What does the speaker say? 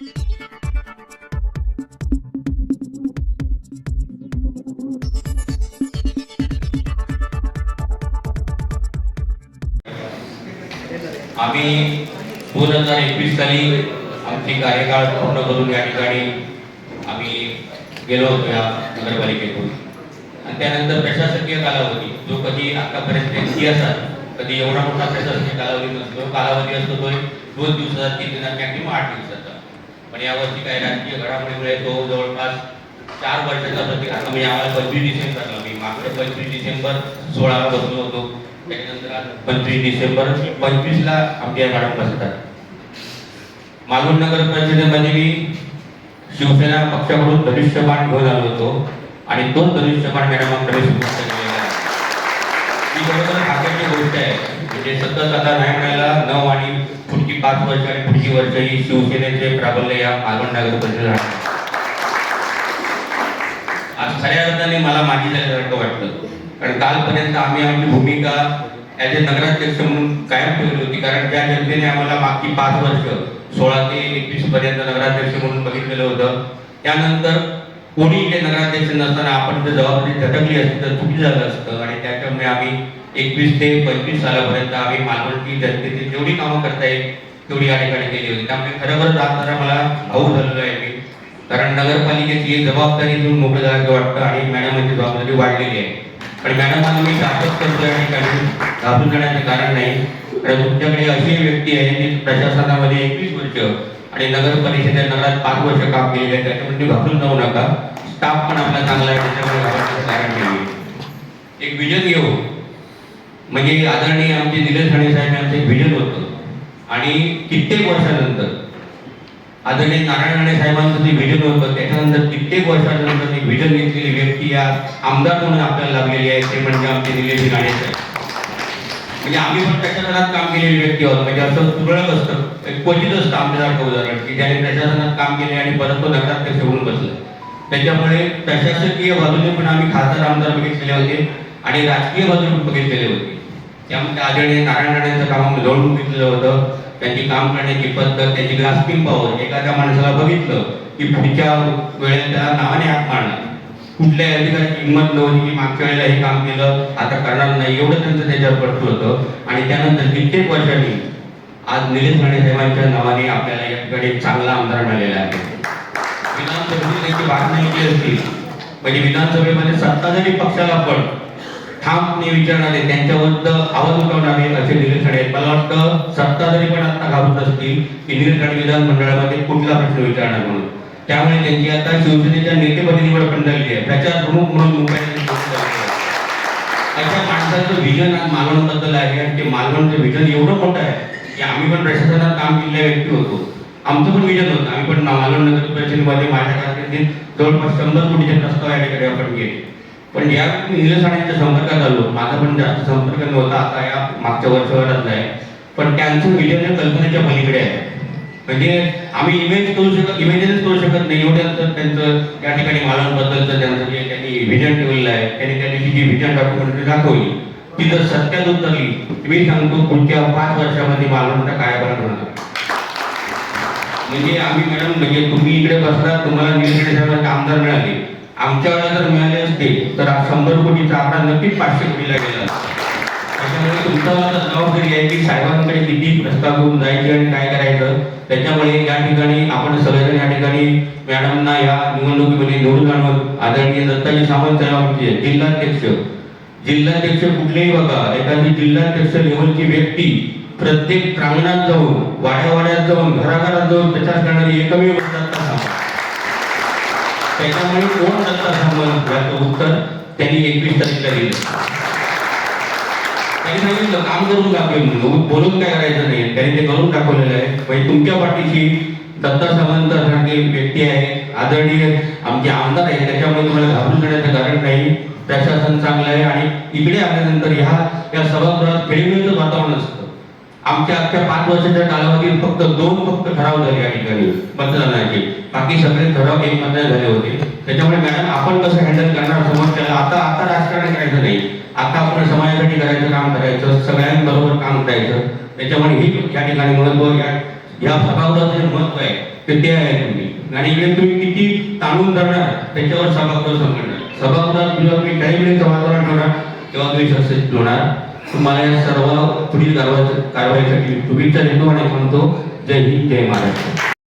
आम्ही दोन हजार एकवीस साली आमची कार्यकाळ पूर्ण करून या ठिकाणी आम्ही गेलो होतो या नगरपालिकेतून. आणि त्यानंतर प्रशासकीय कालावधी जो कधी आतापर्यंत इतिहासात कधी एवढा मोठा प्रशासकीय कालावधी नसतो कालावधी असतो तो दोन दिवसाचा तीन दिवसात मॅक्झिमम आठ दिवसाचा. पण यावर्षी काही राजकीय घडामोडीमुळे तो जवळपास चार वर्षाचा प्रतीक आता म्हणजे आम्हाला पंचवीस डिसेंबरला मी मागच्या पंचवीस डिसेंबर सोळाला बसलो होतो. त्याच्यानंतर आज पंचवीस डिसेंबर पंचवीसला आमच्या मॅडम बसतात. मालवण नगर परिषदेमध्ये मी शिवसेना पक्षाकडून धनुष्यबाण घेऊन आलो होतो. आणि तो धनुष्यबाण मॅडमांकडे सुपूर्द केलेला ही बरोबर भाग्याची गोष्ट आहे. म्हणजे सतत आता नाही म्हणायला नऊ आणि पाच वर्ष आणि पुढची वर्ष ही शिवसेनेचे प्राबल्य या मालवण नगर परिषद राहणार. आज खऱ्या अर्थाने मला माझी झाल्यासारखं वाटतं. कारण कालपर्यंत आम्ही आमची भूमिका ॲज ए नगराध्यक्ष म्हणून कायम ठेवली होती. कारण त्या जनतेने आम्हाला मागची पाच वर्ष सोळा ते एकवीस पर्यंत नगराध्यक्ष म्हणून बघितलेलं होतं. त्यानंतर कोणी इथे नगराध्यक्ष नसताना आपण जर जबाबदारी झटकली असती तर चुकी झालं असतं. आणि त्याच्यामुळे आम्ही एकवीस ते पंचवीस सालापर्यंत आम्ही मालवणची जनतेची जेवढी कामं करता येईल तेवढी या ठिकाणी केली होती. त्यामुळे खरोखर आज मला भाऊ झालेलो आहे मी. कारण नगरपालिकेची जबाबदारी घेऊन मोकळं झाल्याचं वाटतं आणि मॅडमांची जबाबदारी वाढलेली आहे. पण मॅडमांना मी शासक करतो या ठिकाणी घाबरून जाण्याचं कारण नाही. कारण तुमच्याकडे अशी व्यक्ती आहे जी प्रशासनामध्ये एकवीस वर्ष आणि नगर परिषदेत नगरात पाच वर्ष काम केलेले आहे. त्याच्यामध्ये घाबरून जाऊ नका. स्टाफ पण आपला चांगला आहे त्याच्यामुळे घाबरण्याचं कारण नाही. एक विजन घेऊ. म्हणजे आदरणीय आमचे निलेश ठाणे साहेब यांचं एक विजन होतं. आणि कित्येक वर्षानंतर आदरणीय नारायण राणे साहेबांचं जे व्हिजन होतं त्याच्यानंतर कित्येक वर्षानंतर एक व्हिजन घेतलेली व्यक्ती या आमदार म्हणून आपल्याला लाभलेली आहे ते म्हणजे आमचे निलेश राणे साहेब. म्हणजे आम्ही पण प्रशासनात काम केलेली व्यक्ती आहोत. म्हणजे असं तुरळक असतं एक क्वचित असतं आमच्यासारखं उदाहरण की ज्याने प्रशासनात काम केले आणि परत तो नकारात्मक ठेवून बसलं. त्याच्यामुळे प्रशासकीय बाजूने पण आम्ही खासदार आमदार बघितलेले होते आणि राजकीय बाजूने पण बघितलेले होते. त्यामध्ये आदरणीय नारायण राणेंचं काम आम्ही जोडून घेतलेलं होतं. त्यांची काम करण्याची पद्धत त्याची ग्रास्पिंग पॉवर एखाद्या माणसाला बघितलं की पुढच्या वेळेला त्याला नावाने हात मारणार. कुठल्याही अधिकाराची हिंमत नव्हती की मागच्या वेळेला हे काम केलं आता करणार नाही एवढं त्यांचं त्याच्यावर पडत होतं. आणि त्यानंतर कित्येक वर्षांनी आज निलेश राणे साहेबांच्या नावाने आपल्याला या ठिकाणी चांगला आमदार मिळालेला आहे. विधानसभेची त्यांची बातमी केली असती म्हणजे विधानसभेमध्ये सत्ता जरी पक्षाला पण ठामपणे विचारणारे त्यांच्यावर आवाज उठवणारे असे निलेश राणे आहेत. मला वाटतं सत्ता जरी पण आता घाबरत असतील की निलेश राणे विधानमंडळामध्ये कुठला प्रश्न विचारणार म्हणून. त्यामुळे त्यांची आता शिवसेनेच्या नेतेपदी निवड पण झालेली आहे. त्याच्या प्रमुख म्हणून मुंबईला अशा माणसाचं विजन आज मालवणबद्दल आहे आणि ते मालवणचं विजन एवढं मोठं आहे की आम्ही पण प्रशासनात काम केलेल्या व्यक्ती होतो. आमचं पण विजन होतं. आम्ही पण मालवण नगर परिषदेमध्ये माझ्या कारकिर्दीत जवळपास शंभर कोटीचे प्रस्ताव या ठिकाणी आपण केले. पण या मी निलेश राणेंच्या संपर्कात आलो माझा पण जास्त संपर्क नव्हता. आता या मागच्या वर्षभरात नाही पण त्यांचं विजन कल्पनेच्या पलीकडे आहे. म्हणजे आम्ही इमेज करू शकत इमेजच करू शकत नाही. एवढं तर त्यांचं त्या ठिकाणी मालांबद्दलचं त्यांचं जे त्यांनी व्हिजन ठेवलेलं आहे त्यांनी त्या दिवशी जी व्हिजन डॉक्युमेंटरी दाखवली ती जर सत्यात उतरली. मी सांगतो पुढच्या पाच वर्षामध्ये मालवणचा कायापालट होणार. म्हणजे आम्ही मॅडम म्हणजे तुम्ही इकडे बसला तुम्हाला निलेश आमदार मिळाले. आमच्या जर मिळाले असते तर आज शंभर कोटीचा आकडा नक्कीच पाचशे कोटीला गेला. त्याच्यामुळे तुमचा जबाबदारी आहे की साहेबांकडे किती प्रस्ताव घेऊन जायचे आणि काय करायचं. त्याच्यामुळे या ठिकाणी आपण सगळेजण या ठिकाणी मॅडमना या निवडणुकीमध्ये निवडून आणून आदरणीय दत्ताजी सावंत साहेब आमचे जिल्हाध्यक्ष जिल्हाध्यक्ष कुठलेही बघा एखादी जिल्हाध्यक्ष लेवलची व्यक्ती प्रत्येक प्रांगणात जाऊन वाड्या वाड्यात जाऊन घराघरात जाऊन प्रचार करणारी एकमेव दत्ता त्याच्यामुळे कोण दत्ता सावंत याचं उत्तर त्यांनी एकवीस तारीखला दिलं. त्यांनी सांगितलं काम करून दाखवेल बोलून काय करायचं नाही. त्यांनी ते करून दाखवलेलं आहे. म्हणजे तुमच्या पाठीशी दत्ता सावंत सारखे व्यक्ती आहे. आदरणीय आमचे आमदार आहे त्याच्यामुळे तुम्हाला घाबरून जाण्याचं कारण नाही प्रशासन चांगलं आहे. आणि इकडे आल्यानंतर ह्या या सभागृहात खेळीमेळीचं वातावरण असतं. आमच्या अख्ख्या पाच वर्षाच्या कालावधीत फक्त दोन फक्त ठराव झाले या ठिकाणी मतदानाचे बाकी सगळे ठराव एक मतदान झाले होते. त्याच्यामुळे मॅडम आपण कसं हँडल करणार समोरच्याला आता आता राजकारण करायचं नाही. आता आपण समाजासाठी करायचं काम करायचं सगळ्यांबरोबर काम करायचं. त्याच्यामुळे ही या ठिकाणी महत्त्व या या सभागृहाचं जे महत्त्व आहे ते ते आहे तुम्ही आणि इकडे तुम्ही किती ताणून धरणार त्याच्यावर सभागृह संघटना. सभागृहात जेव्हा तुम्ही काही वेळेचं वातावरण ठेवणार तेव्हा तुम्ही सक्सेस होणार. तुम्हाला या सर्व पुढील कारवाई कारवाईसाठी शुभेच्छा देतो आणि म्हणतो जय हिंद जय महाराष्ट्र.